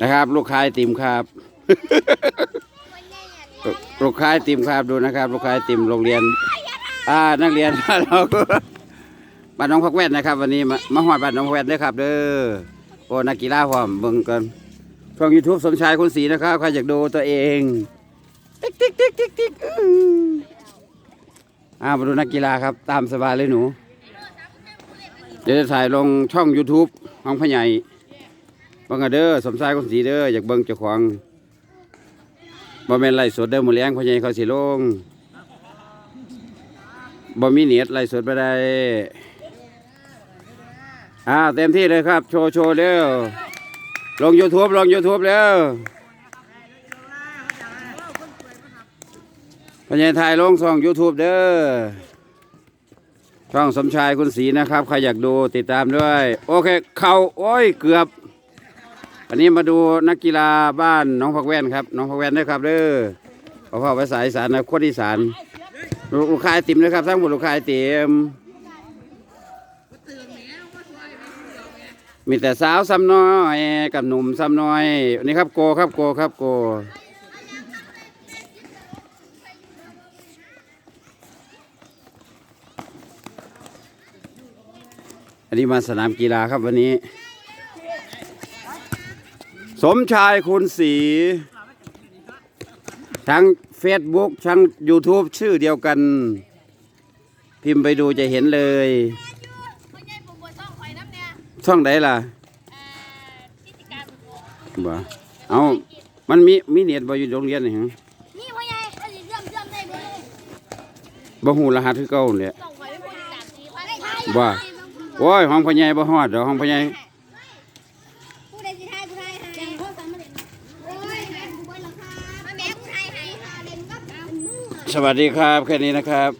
นะครับ ลูกค้าไอติมครับ ลูกค้าไอติมครับดูนะครับ ลูกค้าไอติมโรงเรียน อ่านักเรียนเราบ้านน้องพักแวดนะครับ วันนี้มามาหอดบ้านน้องพักแวดเด้อครับ เด้อโอ้นักกีฬาพร้อมเบิ่งกันช่องยูทูบสมชายคนสีนะครับใครอยากดูตัวเองติ๊กติ๊กติ๊กติ๊กติ๊กอ่ามาดูนักกีฬาครับ ตามสบายเลยหนู เดี๋ยวจะถ่ายลงช่อง YouTube ของพ่อใหญ่ บังกันเด้อสมชายคนสีเด้ออยากเบิ่งเจ้าของบ่แม่นไล่สดเด้อมื้อแลงพ่อใหญ่เขาสิลงบ่มีเน็ตไล่สดบ่ได้อ่าเต็มที่เลยครับ โชว์โชว์เด้อลง YouTube ลง YouTube แล้วพ่อใหญ่ถ่ายลงช่อง YouTube เด้อช่องสมชายคุณศรีนะครับ ใครอยากดูติดตามด้วย โอเค เขาโอ้ย เกือบ อันนี้มาดูนักกีฬาบ้านน้องพักแว่นครับ น้องพักแว่นด้วยครับเด้อเอพ่อภาษาอีสานนะโคตรอีสานลูกลูกค้าไอติมนะครับทั้งหมดลูกค้าไอติมมีแต่สาวซ้ำน้อยกับหนุ่มซ้ำน้อยนี่ครับโกครับโกครับโกอันนี้มาสนามกีฬาครับวันนี้ สมชายคุณศรีทั้ง Facebook ทั้ง YouTube ชื่อเดียวกัน พิมพ์ไปดูจะเห็นเลย ช่องไหนล่ะเอ่อพิธีการผมบ่เอามันมีมีเน็ตบ่อยู่โรงเรียนนี่ฮะนี่พ่อใหญ่ถ้าสิเชื่อมเชื่อมได้บ่เลยบ่ฮู้รหัสคือเก่าเนี่ยต้ยว้ามสี่พันบ่โอ้ยห้องพ่อใหญ่บ่ฮอดดอกห้องพ่อใหญ่ ผู้ใดสิทายผู้ใดให้แจ้งโทรศัพท์มาเล่นโอ้ยแม่ผู้บนราคามาแม่ผู้ใดให้ค่ะเล่นกับมือ สวัสดีครับ แค่นี้นะครับ